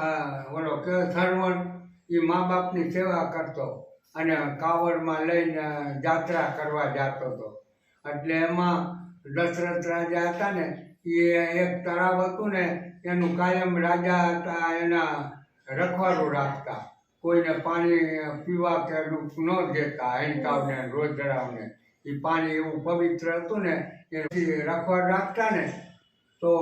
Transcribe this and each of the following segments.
આ ઓલો સરવણ એ મા બાપની સેવા કરતો અને કાવડમાં લઈને જાત્રા કરવા જતો હતો એટલે એમાં દશરથ રાજા હતા ને એ એક તળાવ હતું ને, એનું કાયમ રાજા હતા, એના રખવાડું રાખતા. કોઈને પાણી પીવા કે ન દેતા હેણકાવને રોજરાવને એ પાણી એવું પવિત્ર હતું ને એથી રખવાડ રાખતા ને, તો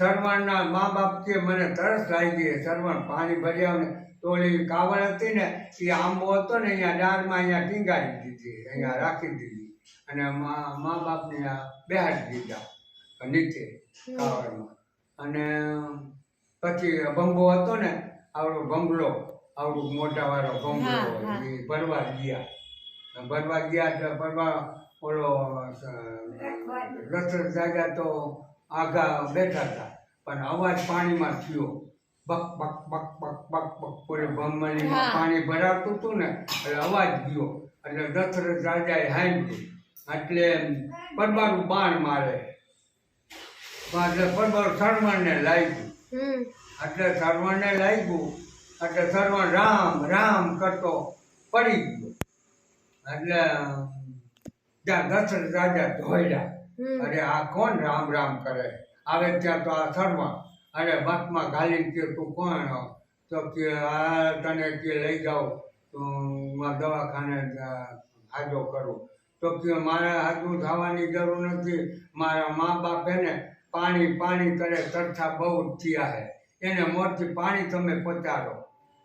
સરવણના મા બાપ મને તરસ લાગી સરવણ પાણી ભરી આવ તો ઓલી કાવડ હતી ને એ આંબો હતો ને અહીંયા ડાળમાં અહીંયા ટીંગાડી દીધી અહીંયા રાખી દીધી. અને મા મા બાપને આ બેહાડી દીધા નીચે કાવડમાં. અને પછી ભંગો હતો ને આવડો ભંગલો આવડો મોટાવાળો હા. એ ભરવા ગયા. ભરવા ગયા એટલે ભરવા ઓલો રથ જાગ્યા તો આગા બેઠા હતા. પણ અવાજ પાણીમાં થયો. બક બક બક બક બક બક પૂરે ભમણીમાં પાણી ભરાતું હતું ને એટલે અવાજ ગયો. એટલે દશરથ રાજાએ હાંભળ્યું. એટલે પરબારું બાણ મારે. એટલે પરબારું સરવણને લાગ્યું. એટલે સરવણને લાગ્યું. એટલે સરવણ રામ રામ કરતો પડી ગયો. એટલે ત્યાં દશરથ રાજા ધોયડા. અરે આ કોણ રામ રામ કરે? આવે ત્યાં તો આ અરે બાપમાં ઘાલીને કે તું કોણ તો કે આ તને કે લઈ જાઓ. દવાખાને હાજો કરું. તો કે, મારે હાજુ થવાની જરૂર નથી. મારા મા બાપ એને પાણી પાણી કરે તરછા બહુ જ થયા છે એને મોરથી પાણી તમે પચાડો.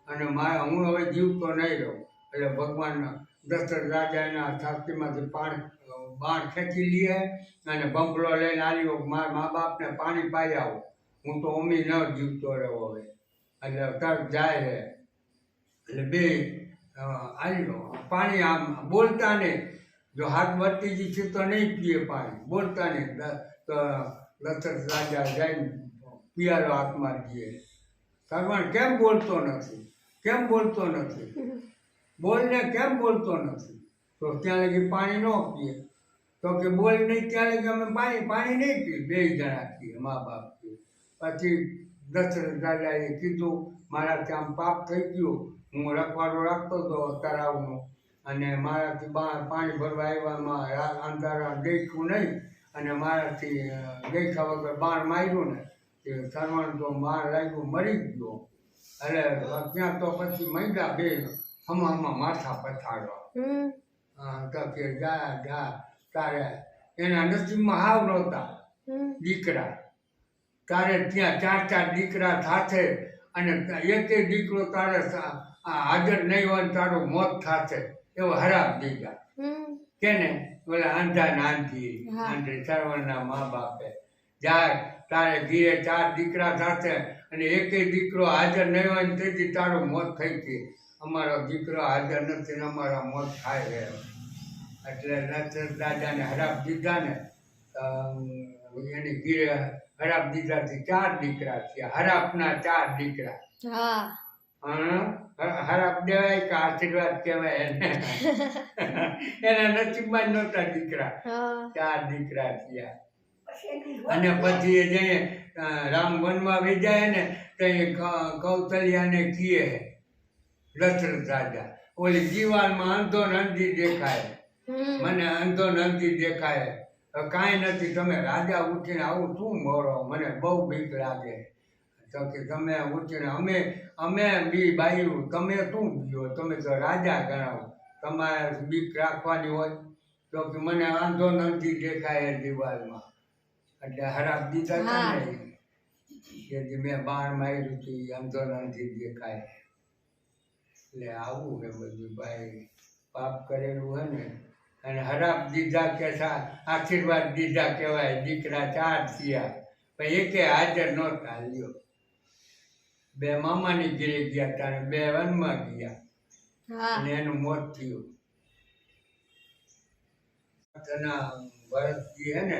અને મારા, હું હવે જીવતો નહીં રહું. એટલે ભગવાન દશરથ રાજા એના છાતીમાંથી પાણી બાણ ખેંચી લઈએ અને બંગલો લઈને આવ્યો મારા મા બાપને પાણી પાઈ આવો. હું તો અમી ન જીવતો રહ્યો હવે. એટલે તરત જાય છે એટલે બે આવ્યો. પાણી આમ બોલતા નહીં. જો હાથ વર્તીજી છે તો નહીં પીએ પાણી. બોલતા નહીં. દશરથ રાજા જઈને પિયારો હાથમાં જઈએ સરવણ કેમ બોલતો નથી? કેમ બોલતો નથી? બોલને કેમ બોલતો નથી? તો ત્યાં લગી પાણી ન પીએ. તો કે બોલ નહીં ત્યાં લગી અમે પાણી પાણી નહીં પીએ. બે જણા પીએ મા બાપ પીએ પછી દશરથ રાજાએ કીધું મારાથી આમ પાપ થઈ ગયો. હું રખવાડો રાખતો હતો તળાવનો અને મારાથી બહાર પાણી ભરવા આવ્યામાં અંધારા દેખ્યું નહીં. અને મારાથી દેખ્યા વગર બાણ માર્યું ને તે સરવણ તો માર લાગ્યું મરી ગયો. એટલે ત્યાં તો પછી મહિલા બે હમામાં માથા પછાડવા હમ. તો કે જા જા. તારે એના નસીબમાં હાવ નહોતા દીકરા. તારે ત્યાં ચાર ચાર દીકરા થાશે અને એકે દીકરો તારે હાજર નહીં હોય તારું મોત થશે. એવો હરાબ થઈ હમ. કેને? બોલે આંધા નાનથી હા. આંધે સરવણના મા બાપે. જાય તારે ઘીરે ચાર દીકરા થશે અને એકે દીકરો હાજર નહીં હોય તેથી તારું મોત થઈ ગયું. અમારો દીકરો હાજર નથી અમારા મોત થાય છે એટલે દશરથ દાદાને હરાપ દીધા ને એની ઘીરે હરાપ દીધાથી ચાર દીકરા થયા. હરાપના ચાર દીકરા? હરાપ દેવાય કે આશીર્વાદ કહેવાય એને. એના નસીબમાં નહોતા દીકરા. ચાર દીકરા થયા. અને પછી એ જઈએ રામ વનમાં વેજાય ને તો એ ક- કૌશલ્યાને કીએ દશરથ રાજા ઓલી જીવાનમાં અંધો નંદી દેખાય. મને અંધો નથી દેખાય. કાંઈ નથી. તમે રાજા ઉઠીને આવું શું મોરો? મને બહુ બીક લાગે. તો કે તમે ઉઠીને અમે અમે બી બાયું તમે શું બીઓ? તમે તો રાજા ગણાવો. તમારે બીક રાખવાની હોય. તો કે મને વાંધો નથી દેખાય દિવાલમાં. એટલે હરાબ દીધા હતા ને કે જે મેં બાણ માર્યું હતું એ નથી દેખાય. એટલે આવું હે બધું ભાઈ પાપ કરેલું હે ને. અને હરાપ દીધા કે આશીર્વાદ દીધા કહેવાય દીકરા ચાર થયા. પણ એકે હાજર નહોતા લ્યો બે મામાની ઘરે ગયા તારે બે વનમાં ગયા. અને એનું મોત થયું. એના ભરતજી હે ને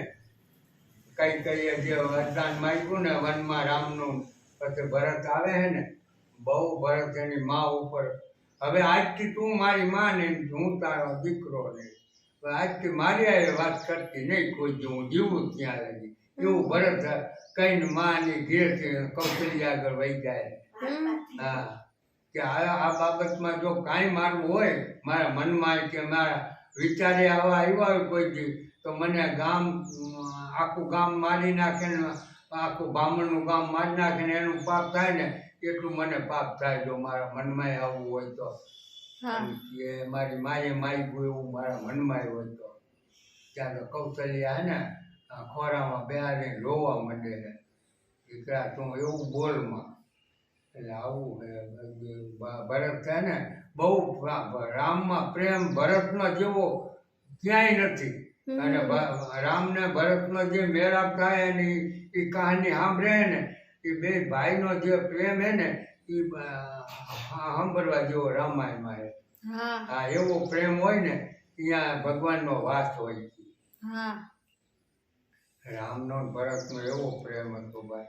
કઈ કઈ જે વરદાન માંગ્યું ને વનમાં રામનું પછી ભરત આવે હે ને બહુ ભરત એની મા ઉપર. હવે આજથી તું મારી માં ને હું તારો દીકરો હવે આજથી મારી હારે વાત કરતી નહીં કોઈ જો હું જીવું ત્યાં લગી એવું ભરત કઈને માની ઘેરથી કૌશલ્ય આગળ વહી જાય. હા. કે આ આ બાબતમાં જો કાંઈ મારું હોય, મારા મનમાં કે મારા વિચારે આવા આવ્યા હોય કોઈ દી, તો મને ગામ, આખું ગામ મારી નાખે ને આખું બ્રાહ્મણનું ગામ મારી નાખે ને એનું પાપ થાય ને, એટલું મને પાપ થાય જો મારા મનમાં આવવું હોય તો. કે મારી માએ માઈ ગયું એવું મારા મનમાં હોય તો ત્યાં તો કૌશલ્યા ને ખોરામાં બેહારી રોવા માંડે ને. દીકરા તું એવું બોલમાં એટલે આવું ભરત છે ને બહુ રામમાં પ્રેમ ભરતનો જેવો ક્યાંય નથી. અને રામને ભરતનો જે મેળાપ થાય એની એ કહાની સાંભળે ને એ બે ભાઈનો જે પ્રેમ હે ને એ સાંભળવા જેવો રામાયણમાં છે હા. એવો પ્રેમ હોય ને ત્યાં ભગવાનનો વાસ હોય. રામ હા. રામનો નો ભરતનો એવો પ્રેમ હતો ભાઈ